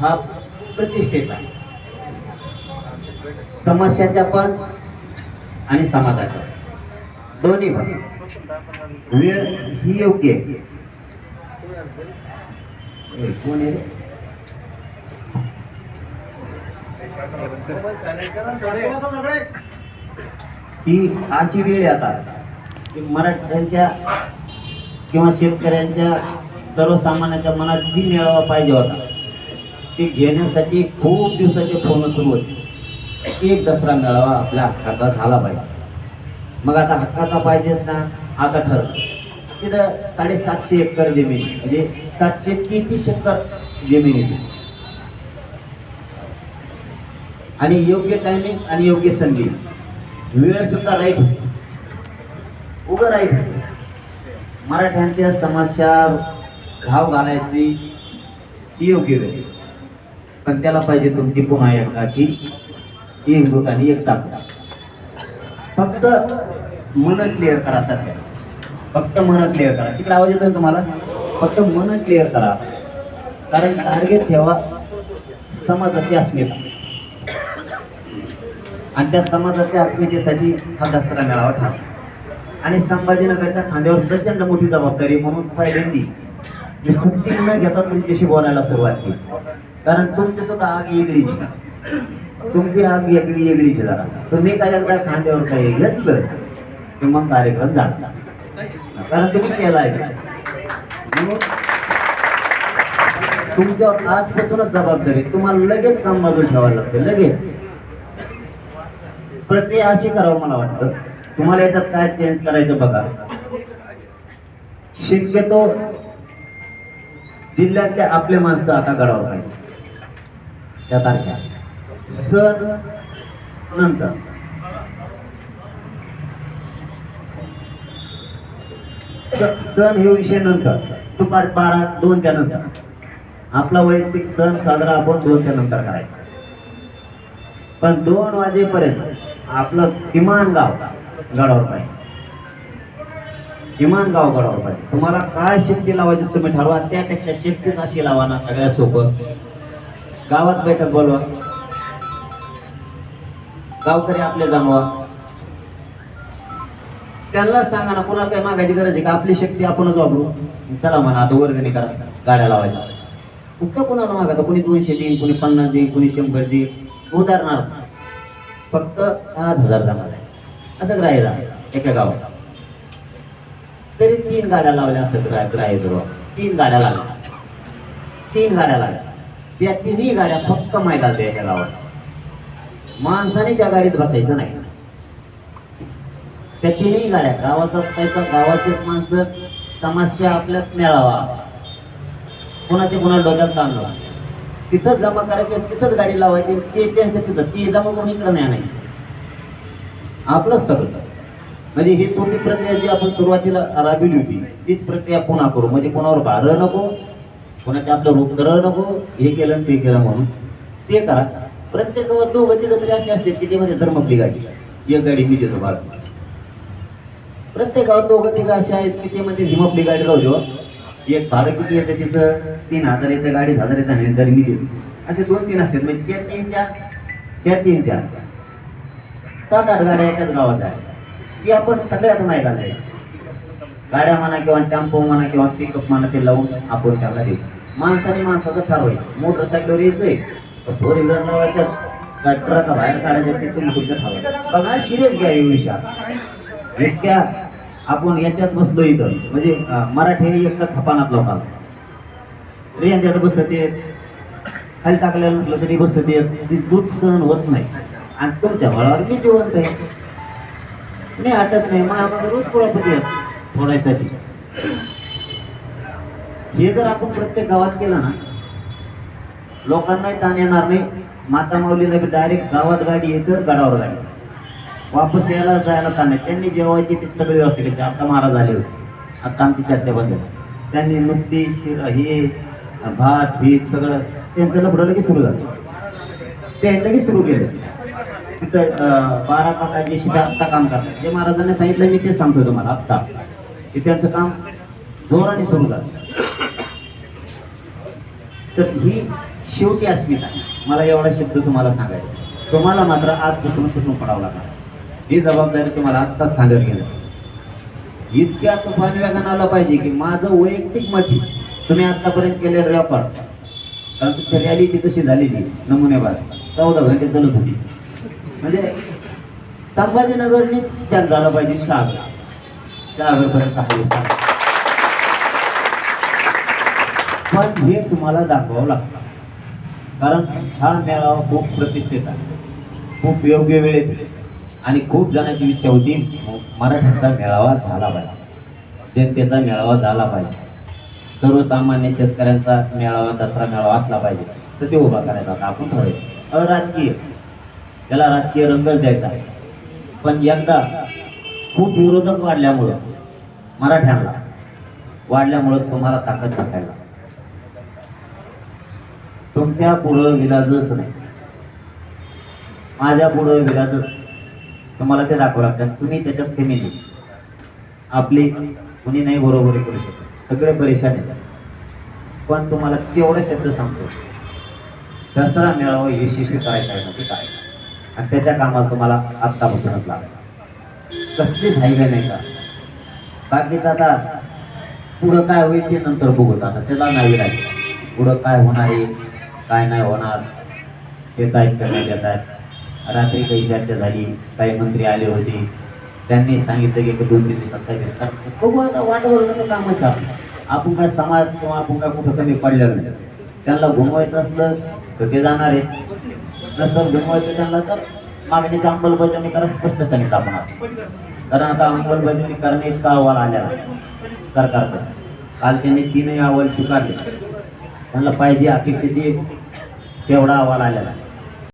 हा प्रतिष्ठेचा आहे. समस्याच्या पण आणि समाजाच्या दोन्ही पण. वेळ ही योग्य आहे. कोण आहे ही अशी वेळ आता. की मराठ्यांच्या किंवा शेतकऱ्यांच्या सर्वसामान्यांच्या मनात जी मिळावा पाहिजे होता ते घेण्यासाठी खूप दिवसाचे फोन सुरू होते. एक दसरा मेळावा आपल्या हक्काचा झाला पाहिजे मग आता हक्काचा पाहिजे ना आता ठरलं. तिथं साडेसातशे एकर जमीन म्हणजे सातशे तेहतीस एकर जमीन येते आणि योग्य टायमिंग आणि योग्य संधी. वेळ सुद्धा राईट उभं राईट मराठ्यांच्या समस्या घाव घालायची ही योग्य वेळ. पण त्याला पाहिजे तुमची पुन्हा एकाची एकजूट आणि एक ताकद. फक्त मन क्लिअर करा सध्या. फक्त मन क्लिअर करा. तिकडे आवाज येतोय तुम्हाला? फक्त मन क्लिअर करा. कारण टार्गेट ठेवा समाजाची अस्मिता. आणि त्या समाजाच्या अस्मितेसाठी हा दसरा मेळावा ठरला आणि संभाजीनगरच्या खांद्यावर प्रचंड मोठी जबाबदारी म्हणून पहिल्यांदी मी सुट्टी न घेता तुमच्याशी बोलायला सुरुवात केली. कारण तुमची सुद्धा आग वेगळीची तुमची आग वेगळी वेगळीची जरा. तुम्ही काय एकदा खांद्यावर काही घेतलं की मग कार्यक्रम झाला. कारण तुम्ही केलाय. तुमच्यावर आजपासूनच जबाबदारी तुम्हाला लगेच काम बाजूला ठेवायला लागतं लगेच. प्रक्रिया अशी करावं मला वाटतं. तुम्हाला याच्यात काय चेंज करायचं बघा. शक्यतो जिल्ह्यातले आपले माणसं आता घडावं पाहिजे. त्या तारख्या सण नंतर. सण हे विषय नंतर. दुपार बारा दोनच्या नंतर. आपला वैयक्तिक सण साजरा आपण दोनच्या नंतर करायचा. पण दोन वाजेपर्यंत आपलं किमान गाव गडावर पाहिजे. किमान गाव गडावर पाहिजे. तुम्हाला काय शेपटी लावायची तुम्ही ठरवा. त्यापेक्षा शेतीच अशी लावा ना सगळ्या सोबत. गावात बैठक बोलवा. गावकरी आपले जमवा. त्यांना सांगा ना कोणाला काही मागायची गरज आहे का? आपली शक्ती आपणच वापरू. चला म्हणा आता वर्गणी करा. गाड्या लावायच्या. फक्त कोणाला मागा कोणी दोनशे देईन कोणी पन्नास देईन कोणी शंभर देईन उदाहरणार्थ फक्त पाच हजार जमा आहे असं ग्राह्य झालं एका गावात. तरी तीन गाड्या लावल्या असं ग्राह्य ग्राह्य धरू तीन गाड्या लागल्या. तीन गाड्या लागल्या. त्या तिन्ही गाड्या फक्त मैदान द्यायच्या गावात. माणसाने त्या गाडीत बसायचं नाही. त्या तिन्ही गाड्या गावाचाच पैसा गावाचेच माणसं समस्या आपल्यात मिळावा. कोणाचे कुणा डोक्यात ताणला. तिथंच जमा करायचे तिथंच गाडी लावायची ते त्यांचं तिथं ती जमा करून इकडं नाही आणायची. आपलंच सगळं. म्हणजे ही सोपी प्रक्रिया जी आपण सुरुवातीला राबविली होती तीच प्रक्रिया पुन्हा करू. म्हणजे कोणावर भार नको कोणाचे आपलं रूप करावं नको हे केलं ते केलं म्हणून. ते करा. प्रत्येक दोघं तिघं तरी असे असतील की ते म्हणजे धर्मपली गाडी एक गाडी मी देतो भाग प्रत्येक गावात दोघं तिघं असे आहेत की ते म्हणजे झिमपली गाडी राहू देऊ हो. एक भाडं किती येतं तिचं? तीन हजार येतं गाडीच हजार येतं आणि तरी मी देतो. असे दोन तीन असतात. म्हणजे त्या तीन चार त्या तीन चार सात आठ गाड्या एकाच गावात आहे ती आपण सगळ्यात माहिती आहे गाड्या म्हणा किंवा टेम्पो म्हणा किंवा पिकअप म्हणा ते लावून आपण त्याला देऊ माणसाने माणसाचं ठरवायचं. मोटरसायकलवर यायचंय. फोर व्हीलर लावायच्या ट्रका बाहेर काढायच्या ते तुम्ही तुमचं ठरवायचं. बघा सिरियस घ्या या विषयात इतक्या आपण याच्यात बसलो इथं. म्हणजे मराठी हे एक खपानात लोकांना. रेंद्यात बसत येत. खाली टाकलेलं म्हटलं तरी बसत येत. ती दूध सहन होत नाही. आणि तुमच्या वळावर मी जिवंत आहे. मी हटत नाही. माझ्या रोज पुरापती आहेत फोडायसाठी हे जर आपण प्रत्येक गावात केलं ना लोकांनाही ताण येणार नाही. माता माऊलीला बी डायरेक्ट गावात गाडी येतं गडावर गाडी वापस यायला जायला ताण नाही. त्यांनी जेवायची ती सगळी व्यवस्था केली. आता महाराज आले होते. आता आमची चर्चा बंद त्यांनी नुकती शिर हे भात भीत सगळं त्यांचं लफडं लगेच सुरू झालं. ते लगेच सुरू केलं. तिथं बारा काका जे शिका आत्ता काम करतात. जे महाराजांनी सांगितलं मी ते सांगतो तुम्हाला आत्ता की त्यांचं काम जोराने सुरू झालं. तर ही शेवटी अस्मिता. मला एवढा शब्द तुम्हाला सांगायचा तुम्हाला मात्र आजपासून तुटून पडावं लागणार. ही जबाबदारी तुम्हाला आत्ताच खांद्यावर घेणं इतक्या तुफान वेगानं आलं पाहिजे की माझं वैयक्तिक मत तुम्ही आतापर्यंत केले व्यापार कारण तुमची रॅली ती कशी झालेली नमुनेबाद चौदा घंटे चालत होती. म्हणजे संभाजीनगरनीच त्यात झालं पाहिजे शाळा शहागडपर्यंत हवे पण हे तुम्हाला दाखवावं लागतं. कारण हा मेळावा खूप प्रतिष्ठेचा खूप योग्य वेळेत आणि खूप जणांची इच्छा होती मराठ्यांचा मेळावा झाला पाहिजे. जनतेचा मेळावा झाला पाहिजे. सर्वसामान्य शेतकऱ्यांचा मेळावा दसरा मेळावा असला पाहिजे. तर ते उभा करायचा. होता आपण ठरवलं अराजकीय. त्याला राजकीय रंगच द्यायचा पण एकदा खूप विरोधक वाढल्यामुळं मराठ्यांना वाढल्यामुळं तुम्हाला ताकद टाकायला तुमच्या पुढं विलाजच नाही. माझ्या पुढं विलाजच तुम्हाला ते दाखवं लागतात तुम्ही त्याच्यात कमी नाही. आपली कुणी नाही बरोबरी करू शकत. सगळे परेशान आहे पण तुम्हाला तेवढे शब्द सांगतो. दसरा मेळावा यशस्वी करायचा आहे म्हणजे काय? आणि त्याच्या कामाला तुम्हाला आत्तापासूनच लागेल. कसलीच हायवे नाही का? बाकीचं आता पुढं काय होईल ते नंतर बघूच आता त्याला नाही लागेल. पुढं काय होणार आहे काय नाही होणार देत आहेत का नाही देत आहेत रात्री काही चर्चा झाली काही मंत्री आले होते. त्यांनी सांगितलं की एक दोन तीन दिवसात काय देतात बघू आता वाट बघणं तर कामच आहे आपलं. आपण काय समाज किंवा आपण काय कुठं कमी पडलेलं नाही. त्यांना घुमवायचं असलं तर ते जाणार आहेत. नसलं घुमवायचं त्यांना तर मागणीची अंमलबजावणी करा स्पष्ट सांगितलं आपण कारण आता अंमलबजावणी करणे इतका अहवाल आलेला सरकारकडे. काल त्यांनी तीनही अहवाल स्वीकारले. त्यांना पाहिजे अपेक्षित ते तेवढा अहवाल आलेला आहे.